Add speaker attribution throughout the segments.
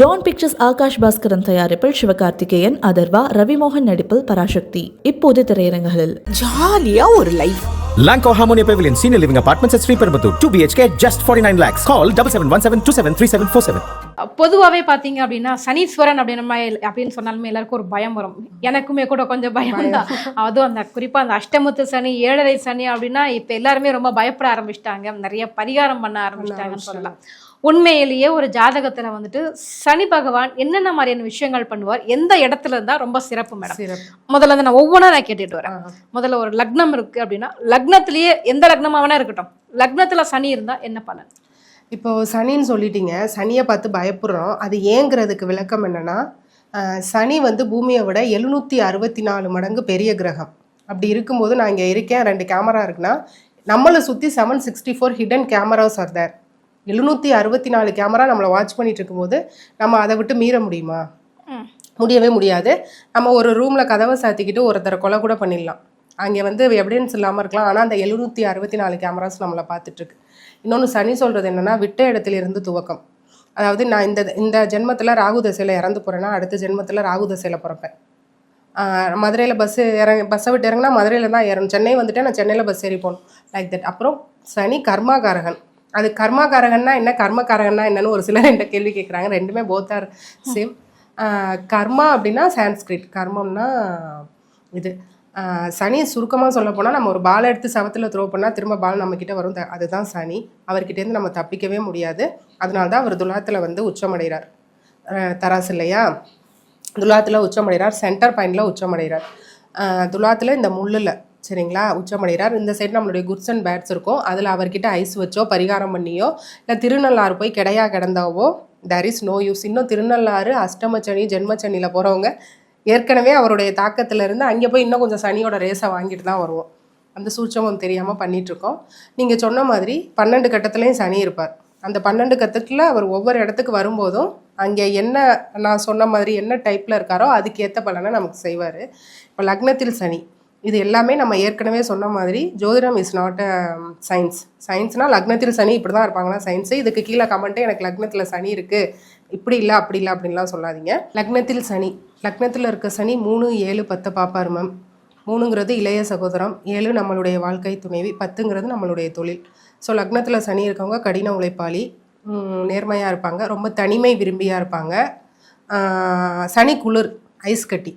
Speaker 1: Don pictures Akash Bhaskaran தயாரிப்பில் சிவகார்த்திகேயன் அதர்வா ரவிமோகன் நடிப்பில் பராசக்தி. இப்போது திரையரங்குகளில்.
Speaker 2: ஜாலியா ஒரு life
Speaker 3: Lanco Harmonia Pavilion Senior Living Apartments at Sriperambur 2 BHK just 49 lakhs. Call 7717273747.
Speaker 4: பொதுவாகவே பார்த்தீங்க அப்படின்னா சனீஸ்வரன் அப்படின்னு அப்படின்னு சொன்னாலுமே எல்லாருக்கும் ஒரு பயம் வரும். எனக்குமே கூட கொஞ்சம் பயம் தான். அதுவும் அந்த குறிப்பாக அந்த அஷ்டமத்து சனி ஏழரை சனி அப்படின்னா இப்போ எல்லாருமே ரொம்ப பயப்பட ஆரம்பிச்சிட்டாங்க. நிறைய பரிகாரம் பண்ண ஆரம்பிச்சிட்டாங்கன்னு சொல்லலாம். உண்மையிலேயே ஒரு ஜாதகத்துல வந்துட்டு சனி பகவான் என்னென்ன மாதிரியான விஷயங்கள் பண்ணுவார் எந்த இடத்துல இருந்தா ரொம்ப சிறப்பு மேடம். முதல்ல வந்து நான் ஒவ்வொன்றா நான் கேட்டுட்டு வரேன். முதல்ல ஒரு லக்னம் இருக்கு அப்படின்னா லக்னத்திலேயே எந்த லக்னமா வேணா இருக்கட்டும் லக்னத்துல சனி இருந்தா என்ன பலன்?
Speaker 2: இப்போ சனின்னு சொல்லிட்டீங்க சனியை பார்த்து பயப்படுறோம். அது ஏங்கிறதுக்கு விளக்கம் என்னன்னா சனி வந்து பூமியை விட எழுநூற்றி அறுபத்தி நாலு மடங்கு பெரிய கிரகம். அப்படி இருக்கும்போது நான் இங்கே இருக்கேன் ரெண்டு கேமரா இருக்குன்னா நம்மளை சுற்றி seven sixty four hidden cameras are there எழுநூற்றி அறுபத்தி நாலு கேமரா நம்மளை வாட்ச் பண்ணிட்டு இருக்கும்போது நம்ம அதை விட்டு மீற முடியுமா? முடியவே முடியாது. நம்ம ஒரு ரூமில் கதவை சாத்திக்கிட்டு ஒருத்தரை கொலை கூட பண்ணிடலாம். அங்கே வந்து எவிடன்ஸ் இல்லாமல் இருக்கலாம். ஆனால் அந்த எழுநூற்றி அறுபத்தி நாலு கேமராஸ் நம்மளை பார்த்துட்ருக்கு இன்னொன்று சனி சொல்கிறது என்னென்னா விட்ட இடத்துல இருந்து துவக்கம். அதாவது நான் இந்த இந்த ஜென்மத்தில் ராகு தசையில் இறந்து போகிறேன்னா அடுத்த ஜென்மத்தில் ராகு தசையில் பிறப்பேன். மதுரையில் பஸ்ஸு இறங்க பஸ்ஸை விட்டு இறங்கினா மதுரையில் தான் இறங்கும் சென்னை வந்துட்டு நான் சென்னையில் பஸ் ஏறி போகணும். லைக் தட் அப்புறம் சனி கர்மாகாரகன். அது கர்மாகாரகன்னா என்ன கர்மகாரகன்னா என்னன்னு ஒரு சிலர் என்கிட்ட கேள்வி கேட்குறாங்க ரெண்டுமே போத் ஆர் சேம் கர்மா அப்படின்னா சான்ஸ்கிரிட் கர்மம்னா இது. சனி சுருக்கமாக சொல்ல போனால் நம்ம ஒரு பால் எடுத்து சவத்தில் த்ரோ பண்ணால் திரும்ப பால் நம்மக்கிட்ட வரும். த- அதுதான் சனி. அவர்கிட்டேருந்து நம்ம தப்பிக்கவே முடியாது. அதனால தான் அவர் துலாத்தில் வந்து உச்சமடைகிறார் தராசு இல்லையா? துலாத்தில் உச்சமடைகிறார் சென்டர் பாயிண்டில் உச்சமடைகிறார் துலாத்தில் இந்த முள்ளில் சரிங்களா? உச்சமடைகிறார் இந்த சைடு நம்மளுடைய குட்ஸ் அண்ட் பேட்ஸ் இருக்கும். அதில் அவர்கிட்ட ஐஸ் வச்சோ பரிகாரம் பண்ணியோ இல்லை திருநள்ளாறு போய் கிடையா கிடந்தாவோ தேர் இஸ் நோ யூஸ் இன்னும் திருநள்ளாறு அஷ்டமச்சனி ஜென்மச்சனியில் போகிறவங்க ஏற்கனவே அவருடைய தாக்கத்திலிருந்து அங்கே போய் இன்னும் கொஞ்சம் சனியோட ரேஸை வாங்கிட்டு தான் வருவோம். அந்த சூட்சமம் தெரியாமல் பண்ணிகிட்ருக்கோம் நீங்கள் சொன்ன மாதிரி பன்னெண்டு கட்டத்துலேயும் சனி இருப்பார். அந்த பன்னெண்டு கட்டத்தில் அவர் ஒவ்வொரு இடத்துக்கு வரும்போதும் அங்கே என்ன நான் சொன்ன மாதிரி என்ன டைப்பில் இருக்காரோ அதுக்கேற்ற பலனை நமக்கு செய்வார். இப்போ லக்னத்தில் சனி. இது எல்லாமே நம்ம ஏற்கனவே சொன்ன மாதிரி ஜோதிடம் இஸ் நாட் அ சயின்ஸ் சயின்ஸ்னால் லக்னத்தில் சனி இப்படி தான் இருப்பாங்களா சயின்ஸு இதுக்கு கீழே கமெண்ட்டே எனக்கு லக்னத்தில் சனி இருக்குது இப்படி இல்லை அப்படி இல்லை அப்படின்லாம் சொல்லாதீங்க. லக்னத்தில் சனி. லக்னத்தில் இருக்க சனி மூணு ஏழு பத்து பாப்பார் மேம் மூணுங்கிறது இளைய சகோதரம் ஏழு நம்மளுடைய வாழ்க்கை துணைவி பத்துங்கிறது நம்மளுடைய தொழில். ஸோ லக்னத்தில் சனி இருக்கவங்க கடின உழைப்பாளி நேர்மையாக இருப்பாங்க ரொம்ப தனிமை விரும்பியாக இருப்பாங்க. சனி குளிர் ஐஸ் கட்டி.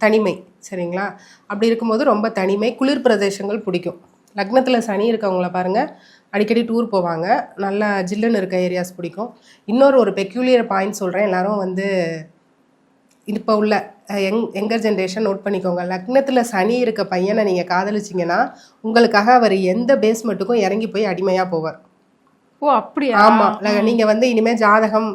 Speaker 2: தனிமை சரிங்களா? அப்படி இருக்கும்போது ரொம்ப தனிமை குளிர் பிரதேசங்கள் பிடிக்கும். லக்னத்தில் சனி இருக்கவங்கள பாருங்கள் அடிக்கடி டூர் போவாங்க. நல்லா ஜில்லுன்னு இருக்க ஏரியாஸ் பிடிக்கும். இன்னொரு ஒரு பெக்யூலியர் பாயிண்ட் சொல்கிறேன் எல்லாரும் வந்து இப்போ உள்ள ah, young younger generation note பண்ணிக்கோங்க. லக்னத்தில் சனி இருக்க பையனை நீங்கள் காதலிச்சிங்கன்னா உங்களுக்காக அவர் எந்த பேஸ்மெண்ட்டுக்கும் இறங்கி போய் அடிமையாக போவார்.
Speaker 4: ஓ அப்படியா?
Speaker 2: ஆமாம் நீங்கள் வந்து இனிமேல் ஜாதகம்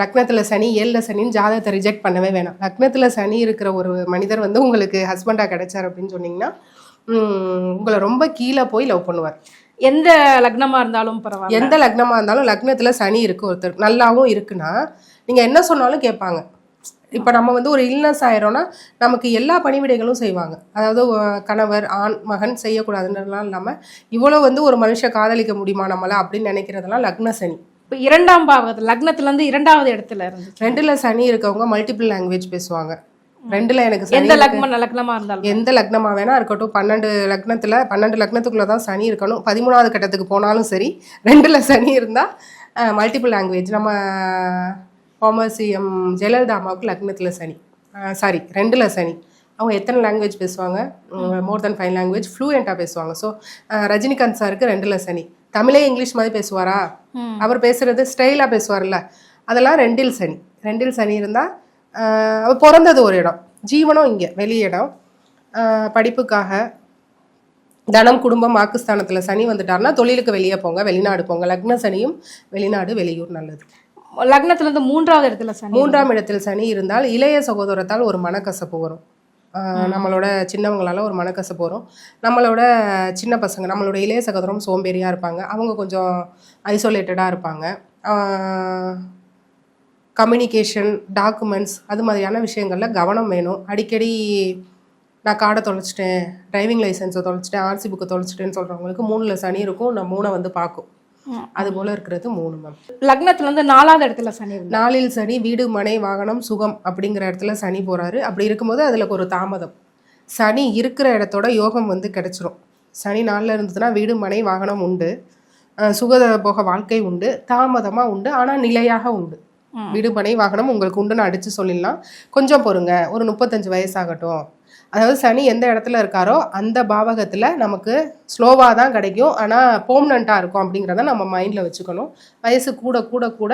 Speaker 2: லக்னத்தில் சனி ஏழில் சனின்னு ஜாதகத்தை ரிஜெக்ட் பண்ணவே வேணாம். லக்னத்தில் சனி இருக்கிற ஒரு மனிதர் வந்து உங்களுக்கு ஹஸ்பண்டாக கிடைச்சார் அப்படின்னு சொன்னீங்கன்னா உங்களை ரொம்ப கீழே போய் லவ் பண்ணுவார்.
Speaker 4: எந்த லக்னமா இருந்தாலும் பரவாயில்ல.
Speaker 2: எந்த லக்னமாக இருந்தாலும் லக்னத்தில் சனி இருக்கு ஒருத்தர். நல்லாவும் இருக்குன்னா நீங்கள் என்ன சொன்னாலும் கேட்பாங்க. இப்போ நம்ம வந்து ஒரு இல்னஸ் ஆயிரோம்னா நமக்கு எல்லா பணிவிடைகளும் செய்வாங்க. அதாவது கணவர் ஆண் மகன் செய்யக்கூடாதுன்றதுலாம் இல்லாமல் இவ்வளோ வந்து ஒரு மனுஷன் காதலிக்க முடியுமா நம்மள அப்படின்னு நினைக்கிறதெல்லாம் லக்ன சனி.
Speaker 4: இப்போ இரண்டாம் பாவகத்துல லக்னத்துல இருந்து இரண்டாவது இடத்துல இருந்து
Speaker 2: ரெண்டுல சனி இருக்கவங்க மல்டிபிள் லாங்குவேஜ் பேசுவாங்க. ரெண்டுல எனக்கு சனி
Speaker 4: எந்த
Speaker 2: இருக்கு.
Speaker 4: லக்ன லக்னமா இருந்தாலும்.
Speaker 2: எந்த லக்னமா வேணா இருக்கட்டும். பன்னெண்டு லக்னத்துல பன்னெண்டு லக்னத்துக்குள்ள தான் சனி இருக்கணும். பதிமூணாவது கட்டத்துக்கு போனாலும் சரி ரெண்டுல சனி இருந்தா மல்டிபிள் லாங்குவேஜ் நம்ம ஃபார்மர் சிஎம் ஜெயலலிதா அம்மாவுக்கு லக்னத்துல சனி. சாரி ரெண்டுல சனி. அவங்க எத்தனை லாங்குவேஜ் பேசுவாங்க? மோர் தென் ஃபைவ் லாங்குவேஜ் ஃப்ளூயண்ட்டாக பேசுவாங்க. ஸோ ரஜினிகாந்த் சாருக்கு ரெண்டுல சனி. தமிழே இங்கிலீஷ் மாதிரி பேசுவாரா? அவர் பேசுறது ஸ்டைலாக பேசுவார்ல அதெல்லாம் ரெண்டில் சனி. ரெண்டில் சனி இருந்தால் அவர் பிறந்தது ஒரு இடம். ஜீவனம் இங்கே வெளி இடம். ஆஹ் படிப்புக்காக தனம் குடும்பம் வாக்குஸ்தானத்தில் சனி வந்துட்டாருன்னா தொழிலுக்கு வெளியே போங்க வெளிநாடு போங்க. லக்ன சனியும் வெளிநாடு வெளியூர் நல்லது.
Speaker 4: லக்னத்துல இருந்து மூன்றாவது இடத்துல சனி
Speaker 2: மூன்றாம் இடத்தில் சனி இருந்தால் இளைய சகோதரத்தால் ஒரு மனக்கசப்பு வரும். நம்மளோட சின்னவங்களால ஒரு மனக்கசப்பு வரும். நம்மளோட சின்ன பசங்க நம்மளோட இளைய சகோதரம் சோம்பேறியாக இருப்பாங்க. அவங்க கொஞ்சம் ஐசோலேட்டடாக இருப்பாங்க. கம்யூனிகேஷன் டாக்குமெண்ட்ஸ் அது மாதிரியான விஷயங்களில் கவனம் வேணும். அடிக்கடி நான் கார்டை தொலைச்சிட்டேன் டிரைவிங் லைசன்ஸை தொலைச்சிட்டேன் ஆர்சி புக்கை தொலைச்சிட்டேன்னு சொல்கிறவங்களுக்கு மூணில் சனி இருக்கும். நான் மூணை வந்து பார்க்கும். அது போல இருக்கிறது மூணு மேம்
Speaker 4: லக்னத்துல வந்து நாலாவது இடத்துல சனி
Speaker 2: நாளில் சனி வீடு மனை வாகனம் சுகம் அப்படிங்கிற இடத்துல சனி போறாரு. அப்படி இருக்கும்போது அதுல ஒரு தாமதம். சனி இருக்கிற இடத்தோட யோகம் வந்து கிடைச்சிரும். சனி நாளில் இருந்ததுன்னா வீடு மனை வாகனம் உண்டு. அஹ் சுக போக வாழ்க்கை உண்டு. தாமதமா உண்டு. ஆனா நிலையாக உண்டு. வீடு மனை வாகனம் உங்களுக்கு உண்டுன்னு அடிச்சு சொல்லிடலாம். கொஞ்சம் பொறுங்க. ஒரு முப்பத்தஞ்சு வயசாகட்டும். அதாவது சனி எந்த இடத்துல இருக்காரோ அந்த பாவகத்துல நமக்கு ஸ்லோவாக தான் கிடைக்கும். ஆனால் பெர்மனண்ட்டாக இருக்கும் அப்படிங்கிறத நம்ம மைண்டில் வச்சுக்கணும். வயசு கூட கூட கூட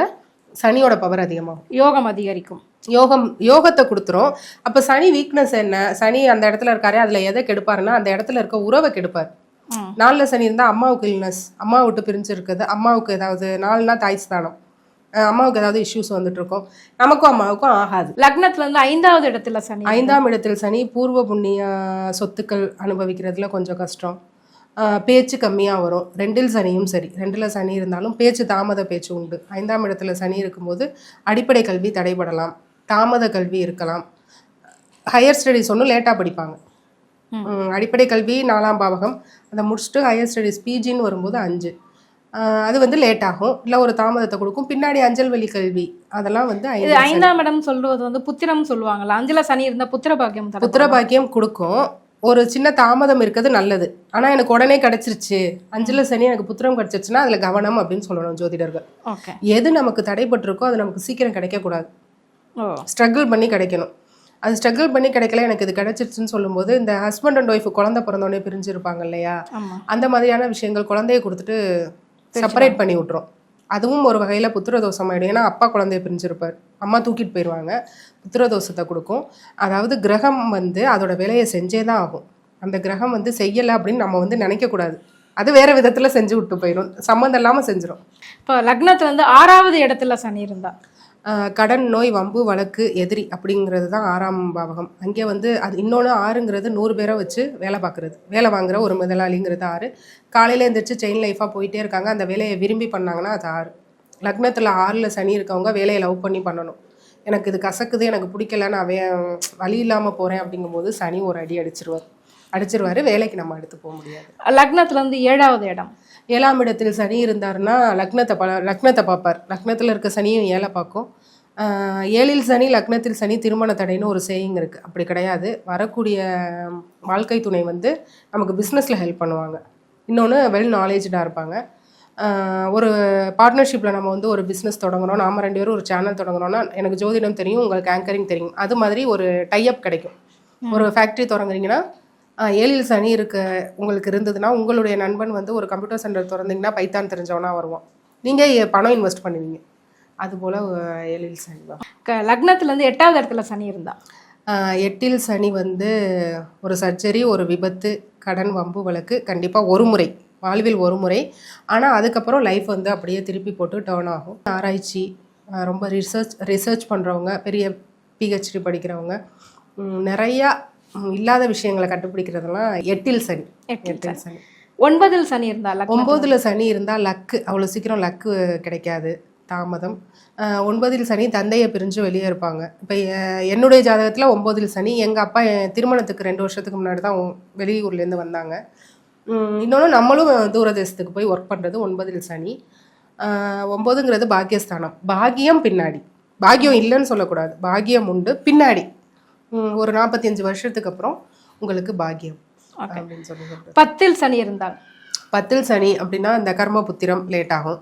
Speaker 2: சனியோட பவர் அதிகமாகும்.
Speaker 4: யோகம் அதிகரிக்கும்.
Speaker 2: யோகம் யோகத்தை கொடுத்துரும். அப்போ சனி வீக்னஸ் என்ன? சனி அந்த இடத்துல இருக்காரே அதில் எதை கெடுப்பாருன்னா அந்த இடத்துல இருக்க உறவை கெடுப்பார். நாலில் சனி இருந்தால் அம்மாவுக்கு இல்னஸ் அம்மா விட்டு பிரிஞ்சு இருக்குது அம்மாவுக்கு ஏதாவது நாலுனா தாய் ஸ்தானம். அம்மாவுக்கு ஏதாவது இஷ்யூஸ் வந்துட்டு இருக்கும் நமக்கும் அம்மாவுக்கும் ஆகாது.
Speaker 4: லக்னத்துல இருந்து ஐந்தாவது இடத்துல சனி.
Speaker 2: ஐந்தாம் இடத்தில் சனி பூர்வ புண்ணிய சொத்துக்கள் அனுபவிக்கிறதுல கொஞ்சம் கஷ்டம். பேச்சு கம்மியாக வரும். ரெண்டில் சனியும் சரி. ரெண்டில் சனி இருந்தாலும் பேச்சு தாமத பேச்சு உண்டு. ஐந்தாம் இடத்துல சனி இருக்கும்போது அடிப்படை கல்வி தடைபடலாம். தாமத கல்வி இருக்கலாம். ஹையர் ஸ்டடீஸ் ஒன்றும் லேட்டாக படிப்பாங்க. அடிப்படை கல்வி நாலாம் பாவகம். அதை முடிச்சுட்டு ஹையர் ஸ்டடீஸ் பிஜின்னு வரும்போது அஞ்சு. அது வந்து லேட் ஆகும். இல்லை ஒரு தாமதத்தை கொடுக்கும். பின்னாடி அஞ்சல் வழி கல்வி. அதெல்லாம் வந்து
Speaker 4: இது
Speaker 2: ஐந்தாம்
Speaker 4: இடம் சொல்றது வந்து புத்திரம் சொல்லுவாங்கல்ல அஞ்சுல சனி இருந்தா புத்திர பாக்கியம்
Speaker 2: புத்திர பாக்கியம் கொடுக்கும். ஒரு சின்ன தாமதம் இருக்கிறது நல்லது. ஆனா எனக்கு உடனே கிடைச்சிருச்சு. அஞ்சுல சனி எனக்கு புத்திரம் கிடைச்சிருச்சுன்னா அதுல கவனம் அப்படின்னு சொல்லணும் ஜோதிடர்கள். எது நமக்கு தடைப்பட்டிருக்கோ அது நமக்கு சீக்கிரம் கிடைக்கக்கூடாது. ஸ்ட்ரகிள் பண்ணி கிடைக்கணும். அது ஸ்ட்ரகிள் பண்ணி கிடைக்கல எனக்கு இது கிடைச்சிருச்சுன்னு சொல்லும்போது இந்த ஹஸ்பண்ட் அண்ட் ஒய்ஃப் குழந்தை பிறந்தோடனே பிரிஞ்சிருப்பாங்க இல்லையா? அந்த மாதிரியான விஷயங்கள் குழந்தைய கொடுத்துட்டு செப்பரேட் பண்ணி விட்டுரும். அதுவும் ஒரு வகையில் புத்திர தோஷம் ஆயிடும் ஏன்னா அப்பா குழந்தைய பிரிஞ்சிருப்பார். அம்மா தூக்கிட்டு போயிடுவாங்க புத்திர தோஷத்தை கொடுக்கும். அதாவது கிரகம் வந்து அதோட வேலையை செஞ்சே தான் ஆகும். அந்த கிரகம் வந்து செய்யலை அப்படின்னு நம்ம வந்து நினைக்கக்கூடாது அது வேற விதத்தில் செஞ்சு விட்டு போயிடும். சம்மந்தம் இல்லாமல் செஞ்சிடும்
Speaker 4: இப்போ லக்னத்துல வந்து ஆறாவது இடத்துல சனி இருந்தா
Speaker 2: ஆஹ் கடன் நோய் வம்பு வழக்கு எதிரி அப்படிங்கிறது தான் ஆறாம் பாவகம். அங்கே வந்து அது இன்னொன்று ஆறுங்கிறது நூறு பேரை வச்சு வேலை பார்க்குறது. வேலை வாங்குகிற ஒரு முதலாளிங்கிறது ஆறு. காலையில் எழுந்திரிச்சு செயின் லைஃபாக போயிட்டே இருக்காங்க. அந்த வேலையை விரும்பி பண்ணாங்கன்னா அது ஆறு. லக்னத்தில் ஆறில் சனி இருக்கவங்க வேலையை லவ் பண்ணி பண்ணணும். எனக்கு இது கசக்குது எனக்கு பிடிக்கல நான் வே வழி இல்லாமல் போகிறேன் அப்படிங்கும்போது சனி ஒரு அடி அடிச்சிருவார். அடிச்சிருவாரு வேலைக்கு நம்ம எடுத்து போக முடியாது.
Speaker 4: லக்னத்துல வந்து ஏழாவது இடம்.
Speaker 2: ஏழாம் இடத்தில் சனி இருந்தாருன்னா லக்னத்தை ப லக்னத்தை பார்ப்பார். லக்னத்தில் இருக்க சனியும் ஏழை பார்க்கும். ஏழில் சனி லக்னத்தில் சனி திருமண தடைன்னு ஒரு சேயிங் இருக்குது அப்படி கிடையாது. வரக்கூடிய வாழ்க்கை துணை வந்து நமக்கு பிஸ்னஸில் ஹெல்ப் பண்ணுவாங்க. இன்னொன்று வெல் நாலேஜாக இருப்பாங்க. ஒரு பார்ட்னர்ஷிப்பில் நம்ம வந்து ஒரு பிஸ்னஸ் தொடங்குறோம் நாம ரெண்டு பேரும் ஒரு சேனல் தொடங்குறோம்னா எனக்கு ஜோதிடம் தெரியும் உங்களுக்கு ஆங்கரிங் தெரியும். அது மாதிரி ஒரு டைப் கிடைக்கும். ஒரு ஃபேக்ட்ரி தொடங்குறீங்கன்னா ஏழில் சனி இருக்க உங்களுக்கு இருந்ததுன்னா உங்களுடைய நண்பன் வந்து ஒரு கம்ப்யூட்டர் சென்டர் திறந்தீங்கன்னா பைத்தான் தெரிஞ்சவனா வருவான். நீங்கள் பணம் இன்வெஸ்ட் பண்ணுவீங்க. அதுபோல் ஏழில் சனி தான்.
Speaker 4: க- லக்னத்துல இருந்து எட்டாவது இடத்துல சனி இருந்தா?
Speaker 2: எட்டில் சனி வந்து ஒரு சர்ஜரி ஒரு விபத்து கடன் வம்பு வழக்கு கண்டிப்பாக ஒரு முறை வாழ்வில் ஒரு முறை. ஆனால் அதுக்கப்புறம் லைஃப் வந்து அப்படியே திருப்பி போட்டு டேர்ன் ஆகும். ஆராய்ச்சி ரொம்ப ரிசர்ச் ரிசர்ச் பண்ணுறவங்க பெரிய பிஹெச்டி படிக்கிறவங்க நிறையா இல்லாத விஷயங்களை கண்டுபிடிக்கிறதெல்லாம் எட்டில் சனி. எட்டில் சனி.
Speaker 4: ஒன்பதில் சனி இருந்தா லக்னம்
Speaker 2: ஒம்போதில் சனி இருந்தால் லக்கு. அவ்வளோ சீக்கிரம் லக்கு கிடைக்காது தாமதம். ஒன்பதில் சனி தந்தையை பிரிஞ்சு வெளியே இருப்பாங்க. இப்போ என்னுடைய ஜாதகத்தில் ஒம்போதில் சனி எங்கள் அப்பா என் திருமணத்துக்கு ரெண்டு வருஷத்துக்கு முன்னாடி தான் வெளியூர்லேருந்து வந்தாங்க. இன்னொன்று நம்மளும் தூரதேசத்துக்கு போய் ஒர்க் பண்ணுறது ஒன்பதில் சனி. ஒம்போதுங்கிறது பாக்கியஸ்தானம். பாக்கியம் பின்னாடி. பாக்கியம் இல்லைன்னு சொல்லக்கூடாது. பாக்கியம் உண்டு. பின்னாடி. ஒரு நாற்பத்தஞ்சு வருஷத்துக்கு அப்புறம் உங்களுக்கு பாக்கியம் அப்படின்னு சொல்லி.
Speaker 4: பத்தில் சனி இருந்தால்?
Speaker 2: பத்தில் சனி அப்படின்னா இந்த கர்ம புத்திரம் லேட் ஆகும்.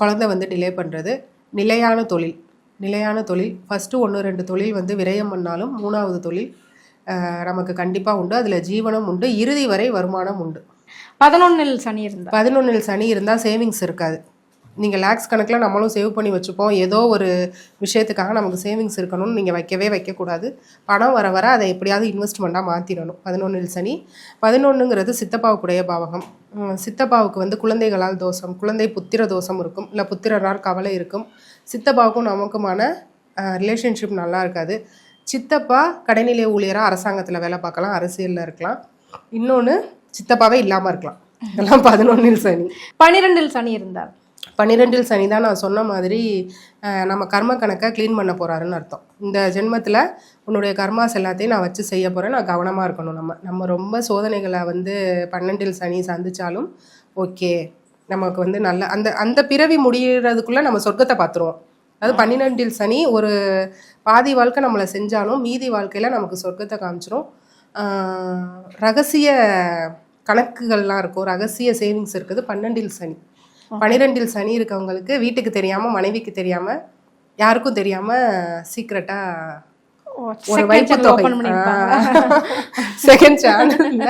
Speaker 2: குழந்தை வந்து டிலே பண்ணுறது நிலையான தொழில். நிலையான தொழில். ஃபஸ்ட்டு ஒன்று ரெண்டு தொழில் வந்து விரயம் பண்ணாலும் மூணாவது தொழில் நமக்கு கண்டிப்பாக உண்டு. அதில் ஜீவனம் உண்டு. இறுதி வரை வருமானம் உண்டு.
Speaker 4: பதினொன்னில் சனி இருந்தா
Speaker 2: பதினொன்றில் சனி இருந்தால் சேவிங்ஸ் இருக்காது. நீங்கள் லேக்ஸ் கணக்கில் நம்மளும் சேவ் பண்ணி வச்சுப்போம். ஏதோ ஒரு விஷயத்துக்காக நமக்கு சேவிங்ஸ் இருக்கணும்னு நீங்கள் வைக்கவே வைக்கக்கூடாது. பணம் வர வர அதை எப்படியாவது இன்வெஸ்ட்மெண்ட்டாக மாற்றிடணும் பதினொன்றில் சனி. பதினொன்றுங்கிறது சித்தப்பாவுக்குடைய பாவகம். சித்தப்பாவுக்கு வந்து குழந்தைகளால் தோஷம் குழந்தை புத்திர தோஷம் இருக்கும். இல்லை புத்திரரால் கவலை இருக்கும். சித்தப்பாவுக்கும் நமக்குமான ரிலேஷன்ஷிப் நல்லா இருக்காது. சித்தப்பா கடைநிலை ஊழியராக அரசாங்கத்தில் வேலை பார்க்கலாம் அரசியலில் இருக்கலாம். இன்னொன்று சித்தப்பாவே இல்லாமல் இருக்கலாம். இதெல்லாம் பதினொன்றில் சனி.
Speaker 4: பனிரெண்டில் சனி இருந்தால்
Speaker 2: பன்னிரெண்டில் சனி தான் நான் சொன்ன மாதிரி நம்ம கர்ம கணக்கை க்ளீன் பண்ண போகிறாருன்னு அர்த்தம். இந்த ஜென்மத்தில் உன்னுடைய கர்மாஸ் எல்லாத்தையும் நான் வச்சு செய்ய போகிறேன் நான் கவனமாக இருக்கணும் நம்ம. நம்ம ரொம்ப சோதனைகளை வந்து பன்னெண்டில் சனி சந்தித்தாலும் ஓகே. நமக்கு வந்து நல்ல அந்த அந்த பிறவி முடிகிறதுக்குள்ளே நம்ம சொர்க்கத்தை பார்த்துருவோம். அது பன்னிரெண்டில் சனி ஒரு பாதி வாழ்க்கை நம்மளை செஞ்சாலும் மீதி வாழ்க்கையில் நமக்கு சொர்க்கத்தை காமிச்சிரும். ரகசிய கணக்குகள்லாம் இருக்கும். ரகசிய சேவிங்ஸ் இருக்குது பன்னெண்டில் சனி. பன்னிரெண்டில் சனி இருக்கவங்களுக்கு வீட்டுக்கு தெரியாம மனைவிக்கு தெரியாம யாருக்கும் தெரியாம சீக்கிரட்டா ஒரு வைப்பு தொகை. செகண்ட் சேனல்ல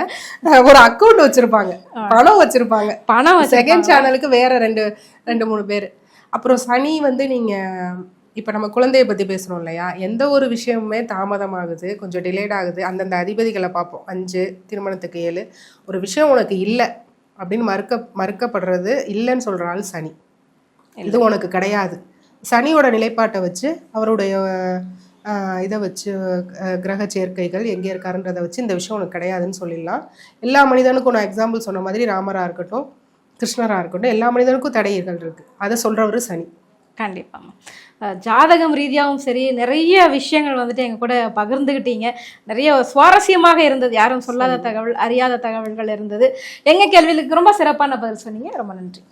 Speaker 2: ஒரு அக்கவுண்ட் வச்சிருப்பாங்க. பணம் வச்சிருப்பாங்க.
Speaker 4: பணம்.
Speaker 2: செகண்ட் சேனலுக்கு வேற ரெண்டு ரெண்டு மூணு பேர். அப்புறம் சனி வந்து நீங்க இப்ப நம்ம குழந்தைய பத்தி பேசுறோம் இல்லையா? எந்த ஒரு விஷயமுமே தாமதமாகுது கொஞ்சம் டிலேட் ஆகுது. அந்தந்த அதிபதிகளை பார்ப்போம். அஞ்சு திருமணத்துக்கு ஏழு. ஒரு விஷயம் உனக்கு இல்லை. அப்படின்னு மறுக்க மறுக்கப்படுறது இல்லைன்னு சொல்ற ஆள் சனி இது உனக்கு கிடையாது. சனியோட நிலைப்பாட்டை வச்சு அவருடைய இதை வச்சு கிரக சேர்க்கைகள் எங்கே இருக்காருன்றதை வச்சு இந்த விஷயம் உனக்கு கிடையாதுன்னு சொல்லிடலாம். எல்லா மனிதனுக்கும் நான் எக்ஸாம்பிள் சொன்ன மாதிரி ராமராக இருக்கட்டும் கிருஷ்ணராக இருக்கட்டும் எல்லா மனிதனுக்கும் தடைகள் இருக்கு அதை சொல்றவரு சனி.
Speaker 4: கண்டிப்பாக ஜாதகம் ரீதியாகவும் சரி நிறைய விஷயங்கள் வந்துட்டு எங்க கூட பகிர்ந்துக்கிட்டீங்க நிறைய சுவாரஸ்யமாக இருந்தது. யாரும் சொல்லாத தகவல் அறியாத தகவல்கள் இருந்தது. எங்க கேள்விகளுக்கு ரொம்ப சிறப்பான பதில் சொன்னீங்க. ரொம்ப நன்றி.